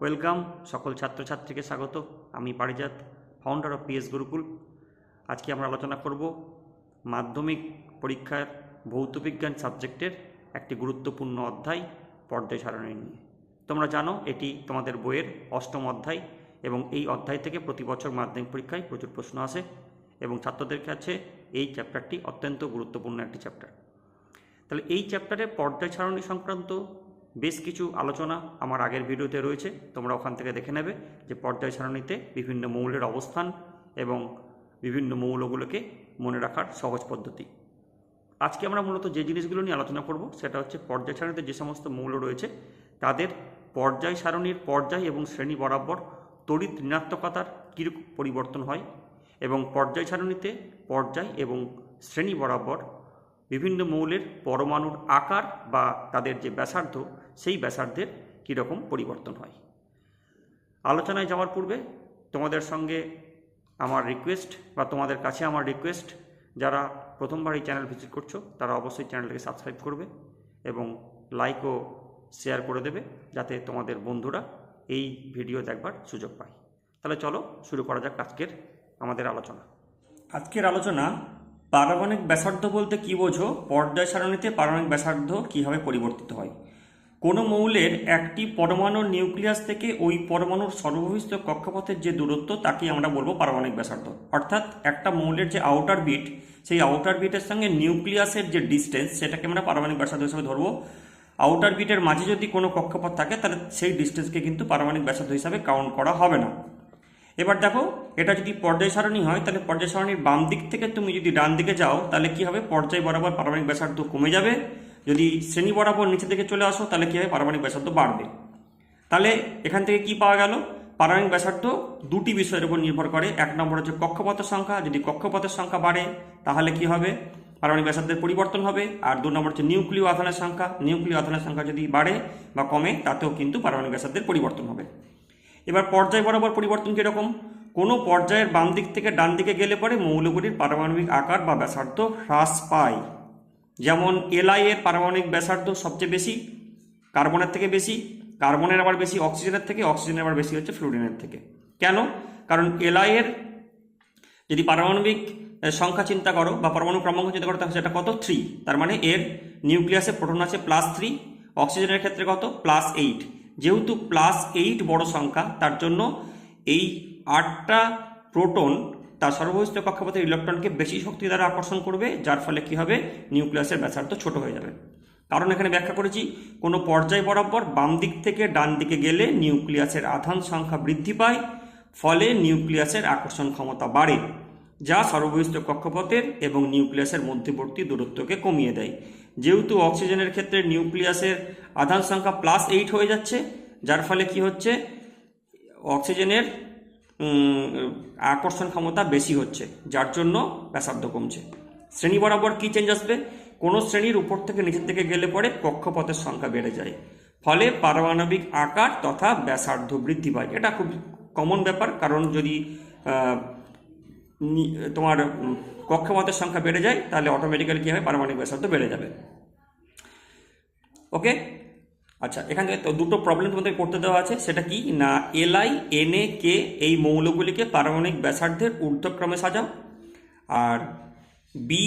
Welcome সকল ছাত্রছাত্রীকে স্বাগত। আমি Parijat founder of PS Gurukul আজকে আমরা আলোচনা করব মাধ্যমিক পরীক্ষার ভৌতবিজ্ঞান সাবজেক্টের একটি গুরুত্বপূর্ণ অধ্যায় পর্যায় সারণী নিয়ে। তোমরা জানো এটি তোমাদের বইয়ের অষ্টম অধ্যায় এবং এই অধ্যায় থেকে প্রতি বছর মাধ্যমিক পরীক্ষায় প্রচুর প্রশ্ন আসে এবং ছাত্রদের কাছে এই চ্যাপ্টারটি অত্যন্ত গুরুত্বপূর্ণ একটি চ্যাপ্টার তাহলে এই চ্যাপ্টারে পর্যায় সারণী সংক্রান্ত বেশ কিছু আলোচনা আমার আগের ভিডিওতে রয়েছে, তোমরা ওখান থেকে দেখে নেবে যে পর্যায় সারণীতে বিভিন্ন মৌলের অবস্থান এবং বিভিন্ন মৌলগুলোকে মনে রাখার সহজ পদ্ধতি। আজকে আমরা মূলত যে জিনিসগুলো নিয়ে আলোচনা করব সেটা হচ্ছে পর্যায় সারণীতে যে সমস্ত মৌল রয়েছে, তাদের পর্যায় সারণীর পর্যায় এবং শ্রেণি বরাবর তড়িৎ ঋণাত্মকতার কীরকম পরিবর্তন হয় এবং পর্যায় সারণীতে পর্যায় এবং শ্রেণি বরাবর বিভিন্ন মৌলের পরমাণুর আকার বা তাদের যে ব্যাসার্ধ সেই ব্যাসার্ধের কীরকম পরিবর্তন হয়। আলোচনায় যাওয়ার পূর্বে তোমাদের সঙ্গে আমার রিকোয়েস্ট বা তোমাদের কাছে আমার রিকোয়েস্ট যারা প্রথমবার এই চ্যানেল ভিজিট করছ, তারা অবশ্যই চ্যানেলটাকে সাবস্ক্রাইব করবে এবং লাইক ও শেয়ার করে দেবে, যাতে তোমাদের বন্ধুরা এই ভিডিও দেখবার সুযোগ পায়। তাহলে চলো শুরু করা যাক আজকের আমাদের আলোচনা। আজকের আলোচনা, পারমাণবিক ব্যাসার্ধ বলতে কি বোঝো? পর্যায় সারণীতে পারমাণবিক ব্যাসার্ধ কীভাবে পরিবর্তিত হয়? কোনো মৌলের একটি পরমাণুর নিউক্লিয়াস থেকে ওই পরমাণুর সর্ববহিষ্ঠ কক্ষপথের যে দূরত্ব, তাকে আমরা বলব পারমাণবিক ব্যাসার্ধ। অর্থাৎ একটা মৌলের যে আউটার বিট সেই আউটার বিটের সঙ্গে নিউক্লিয়াসের যে ডিস্টেন্স সেটাকে আমরা পারমাণবিক ব্যাসার্ধ হিসেবে ধরবো। আউটার বিটের মাঝে যদি কোনো কক্ষপথ থাকে, তাহলে সেই ডিস্টেন্সকে কিন্তু পারমাণবিক ব্যাসার্ধ হিসাবে কাউন্ট করা হবে না। এবার দেখো, এটা যদি পর্যায় সারণী হয়, তাহলে পর্যায় সারণীর বাম দিক থেকে তুমি যদি ডান দিকে যাও, তাহলে কি হবে? পর্যায় বরাবর পারমাণবিক ব্যাসার্ধ কমে যাবে। যদি শ্রেণি বরাবর নিচে থেকে চলে আসো, তাহলে কি হবে পারমাণবিক ব্যাসার্ধ বাড়বে। তাহলে এখান থেকে কি পাওয়া গেল? পারমাণবিক ব্যাসার্ধ দুটি বিষয়ের উপর নির্ভর করে। এক নম্বর হচ্ছে কক্ষপথের সংখ্যা। যদি কক্ষপথের সংখ্যা বাড়ে, তাহলে কি হবে? পারমাণবিক ব্যাসার্ধের পরিবর্তন হবে। আর দু নম্বর হচ্ছে নিউক্লিয় আধানের সংখ্যা। নিউক্লিয় আধানের সংখ্যা যদি বাড়ে বা কমে, তাতেও কিন্তু পারমাণবিক ব্যাসার্ধের পরিবর্তন হবে। এবার পর্যায় বরাবর পরিবর্তন কীরকম? কোনো পর্যায়ের বাম দিক থেকে ডান দিকে গেলে পরে মৌলগুলির পারমাণবিক আকার বা ব্যাসার্ধ হ্রাস পায়। যেমন এলআই এর পারমাণবিক ব্যাসার্ধ সবচেয়ে বেশি, কার্বনের থেকে বেশি, কার্বনের আবার বেশি, অক্সিজেনের থেকে, অক্সিজেনের আবার বেশি হচ্ছে ফ্লুরিনের থেকে। কেন? কারণ এলআই এর যদি পারমাণবিক সংখ্যা চিন্তা করো বা পরমাণু ক্রমাঙ্ক চিন্তা করো, তাহলে সেটা কত? থ্রি তার মানে এর নিউক্লিয়াসে প্রোটন আছে প্লাস থ্রি অক্সিজেনের ক্ষেত্রে কত? প্লাস এইট যেহেতু প্লাস এইট বড় সংখ্যা, তার জন্য এই আটটা প্রোটন তার সর্বহিষ্ঠ কক্ষপথের ইলেকট্রনকে বেশি শক্তি দ্বারা আকর্ষণ করবে, যার ফলে কি হবে? নিউক্লিয়াসের ব্যাসার্ধ ছোট হয়ে যাবে। কারণ এখানে ব্যাখ্যা করেছি, কোনো পর্যায় বরাবর বাম দিক থেকে ডান দিকে গেলে নিউক্লিয়াসের আধান সংখ্যা বৃদ্ধি পায়, ফলে নিউক্লিয়াসের আকর্ষণ ক্ষমতা বাড়ে, যা সর্ববহিষ্ঠ কক্ষপথের এবং নিউক্লিয়াসের মধ্যবর্তী দূরত্বকে কমিয়ে দেয়। যেহেতু অক্সিজেনের ক্ষেত্রে নিউক্লিয়াসের আধান সংখ্যা প্লাস এইট হয়ে যাচ্ছে, যার ফলে কি হচ্ছে? অক্সিজেনের আকর্ষণ ক্ষমতা বেশি হচ্ছে, যার জন্য ব্যাসার্ধ কমছে। শ্রেণি বরাবর কি চেঞ্জ আসবে? কোনো শ্রেণির উপর থেকে নিচের দিকে গেলে পরে কক্ষপথের সংখ্যা বেড়ে যায়। ফলে পারমাণবিক আকার তথা ব্যাসার্ধ বৃদ্ধি পায়। এটা খুব কমন ব্যাপার, কারণ যদি তোমার কক্ষপথের সংখ্যা বেড়ে যায়, তাহলে অটোমেটিক্যালি কী হবে পারমাণবিক ব্যাসার্ধ বেড়ে যাবে। ওকে আচ্ছা এখান থেকে তো দুটো প্রবলেম তোমাদের করতে দেওয়া আছে। সেটা কি? না এলআই এনএ কে এই মৌলগুলিকে পারমাণবিক ব্যাসার্ধের ঊর্ধ্বক্রমে সাজাও। আর বি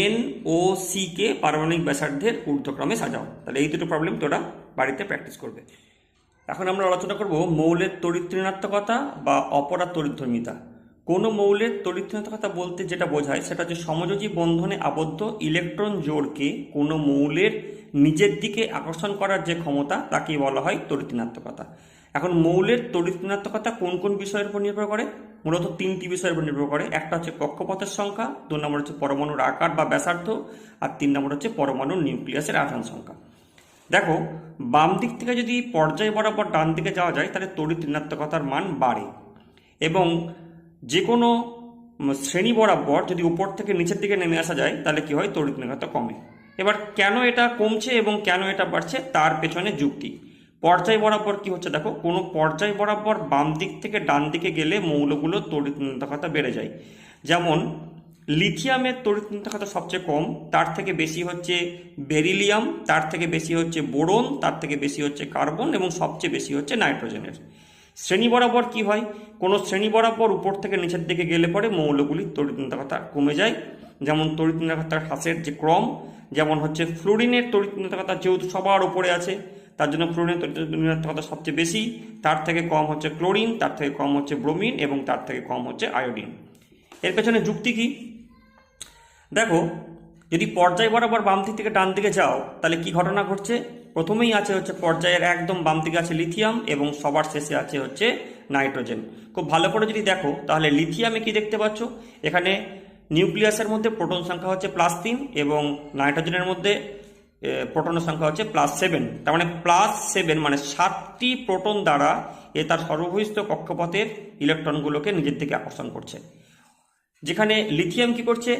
এন ও সি কে পারমাণবিক ব্যাসার্ধের ঊর্ধ্বক্রমে সাজাও। তাহলে এই দুটো প্রবলেম তোরা বাড়িতে প্র্যাকটিস করবে। এখন আমরা আলোচনা করব মৌলের তড়িৎ বা অপরাধ তড়িৎধর্মিতা কোনো মৌলের তড়িৎ ঋণাত্মকতা বলতে যেটা বোঝায় সেটা হচ্ছে সমযোজী বন্ধনে আবদ্ধ ইলেকট্রন জোড়কে কোনো মৌলের নিজের দিকে আকর্ষণ করার যে ক্ষমতা তাকে বলা হয় তড়িৎ ঋণাত্মকতা এখন মৌলের তড়িৎ ঋণাত্মকতা কোন কোন বিষয়ের উপর নির্ভর করে? মূলত তিনটি বিষয়ের উপর নির্ভর করে। একটা হচ্ছে কক্ষপথের সংখ্যা দু নম্বর হচ্ছে পরমাণুর আকার বা ব্যাসার্ধ, আর তিন নম্বর হচ্ছে পরমাণুর নিউক্লিয়াসের আধান সংখ্যা। দেখো, বাম দিক থেকে যদি পর্যায় বরাবর ডান দিকে যাওয়া যায়, তাহলে তড়িৎ ঋণাত্মকতার মান বাড়ে। এবং যে কোনো শ্রেণি বরাবর যদি উপর থেকে নিচের দিকে নেমে আসা যায়, তাহলে কি হয়? তড়িৎ ঋণাত্মকতা কমে। এবার কেন এটা কমছে এবং কেন এটা বাড়ছে? তার পেছনে যুক্তি। পর্যায় বরাবর কি হচ্ছে দেখো? কোনো পর্যায় বরাবর বাম দিক থেকে ডান দিকে গেলে মৌলগুলো তড়িৎ ঋণাত্মকতা বেড়ে যায়। যেমন, লিথিয়ামের তড়িৎ নির্ণায়কতা সবচেয়ে কম, তার থেকে বেশি হচ্ছে বেরিলিয়াম, তার থেকে বেশি হচ্ছে বোরন, তার থেকে বেশি হচ্ছে কার্বন এবং সবচেয়ে বেশি হচ্ছে নাইট্রোজেনের। শ্রেণি বরাবর কি হয়? কোনো শ্রেণি বরাবর উপর থেকে নিচের দিকে গেলে পরে মৌলগুলির তড়িৎ কমে যায়। যেমন নির্ণায়কতার হ্রাসের যে ক্রম, যেমন হচ্ছে ফ্লোরিনের নির্ণায়কতা যেহেতু সবার উপরে আছে, তার জন্য ফ্লোরিনের নির্ণায়কতা সবচেয়ে বেশি। তার থেকে কম হচ্ছে ক্লোরিন, তার থেকে কম হচ্ছে ব্রোমিন এবং তার থেকে কম হচ্ছে আয়োডিন। এর পেছনে যুক্তি কি? দেখো যদি পর্যায় বরাবর বাম দিক থেকে ডান দিকে যাও, তাহলে কি ঘটনা ঘটছে? প্রথমেই আছে হচ্ছে পর্যায়ের একদম বাম দিকে আছে লিথিয়াম এবং সবার শেষে আছে হচ্ছে নাইট্রোজেন খুব ভালো করে যদি দেখো, তাহলে লিথিয়ামে কি দেখতে পাচ্ছ? এখানে নিউক্লিয়াসের মধ্যে প্রোটন সংখ্যা হচ্ছে প্লাস তিন এবং নাইট্রোজেনের মধ্যে প্রোটনের সংখ্যা হচ্ছে প্লাস সেভেন তার মানে প্লাস সেভেন মানে সাতটি প্রোটন দ্বারা এ তার সর্ববহিষ্ঠ কক্ষপথের ইলেকট্রনগুলোকে নিজের দিকে আকর্ষণ করছে। যেখানে লিথিয়াম কি করছে?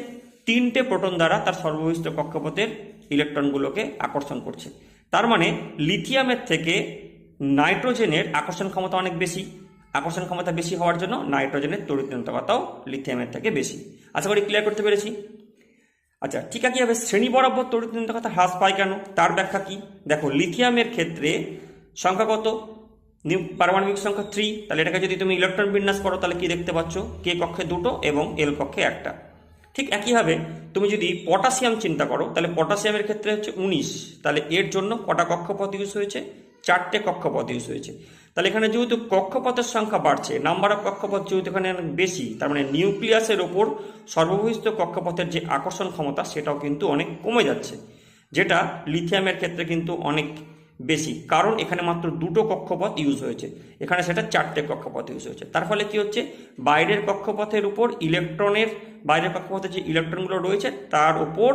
তিনটে প্রোটন দ্বারা তার সর্ববহিষ্ঠ কক্ষপথের ইলেকট্রনগুলোকে আকর্ষণ করছে। তার মানে লিথিয়ামের থেকে নাইট্রোজেনের আকর্ষণ ক্ষমতা অনেক বেশি। আকর্ষণ ক্ষমতা বেশি হওয়ার জন্য নাইট্রোজেনের তড়িৎকতাও লিথিয়ামের থেকে বেশি। আশা করি ক্লিয়ার করতে পেরেছি? আচ্ছা ঠিক আছে হবে শ্রেণি বরাবর নির্ণায়কতা হ্রাস পায় কেন? তার ব্যাখ্যা কি? দেখো, লিথিয়ামের ক্ষেত্রে সংখ্যাগত নিউ, পারমাণবিক সংখ্যা থ্রি তাহলে এটাকে যদি তুমি ইলেকট্রন বিন্যাস করো, তাহলে কি দেখতে পাচ্ছ? কে কক্ষে দুটো এবং এল কক্ষে একটা। ঠিক একইভাবে তুমি যদি পটাশিয়াম চিন্তা করো, তাহলে পটাশিয়ামের ক্ষেত্রে হচ্ছে উনিশ। তাহলে এর জন্য কটা কক্ষপথ ইউজ হয়েছে? চারটে কক্ষপথ ইউজ হয়েছে। তাহলে এখানে যেহেতু কক্ষপথের সংখ্যা বাড়ছে নাম্বার অফ কক্ষপথ যেহেতু এখানে বেশি, তার মানে নিউক্লিয়াসের ওপর সর্ববহিষ্ঠ কক্ষপথের যে আকর্ষণ ক্ষমতা, সেটাও কিন্তু অনেক কমে যাচ্ছে, যেটা লিথিয়ামের ক্ষেত্রে কিন্তু অনেক বেশি। কারণ এখানে মাত্র দুটো কক্ষপথ ইউজ হয়েছে। এখানে সেটা চারটে কক্ষপথ ইউজ হয়েছে। তার ফলে কি হচ্ছে? বাইরের কক্ষপথের উপর ইলেকট্রনের বাইরের কক্ষপথে যে ইলেকট্রনগুলো রয়েছে, তার উপর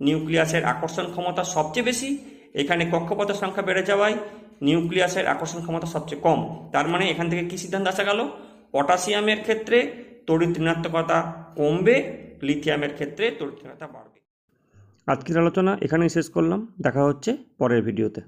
নিউক্লিয়াসের আকর্ষণ ক্ষমতা সবচেয়ে বেশি। এখানে কক্ষপথের সংখ্যা বেড়ে যাওয়ায় নিউক্লিয়াসের আকর্ষণ ক্ষমতা সবচেয়ে কম। তার মানে এখান থেকে কি সিদ্ধান্ত আসা গেল? পটাশিয়ামের ক্ষেত্রে তড়িৎ ঋণাত্মকতা কমবে, লিথিয়ামের ক্ষেত্রে তড়িৎ ঋণাত্মকতা বাড়বে। আজকের আলোচনা এখানেই শেষ করলাম। দেখা হচ্ছে পরের ভিডিওতে।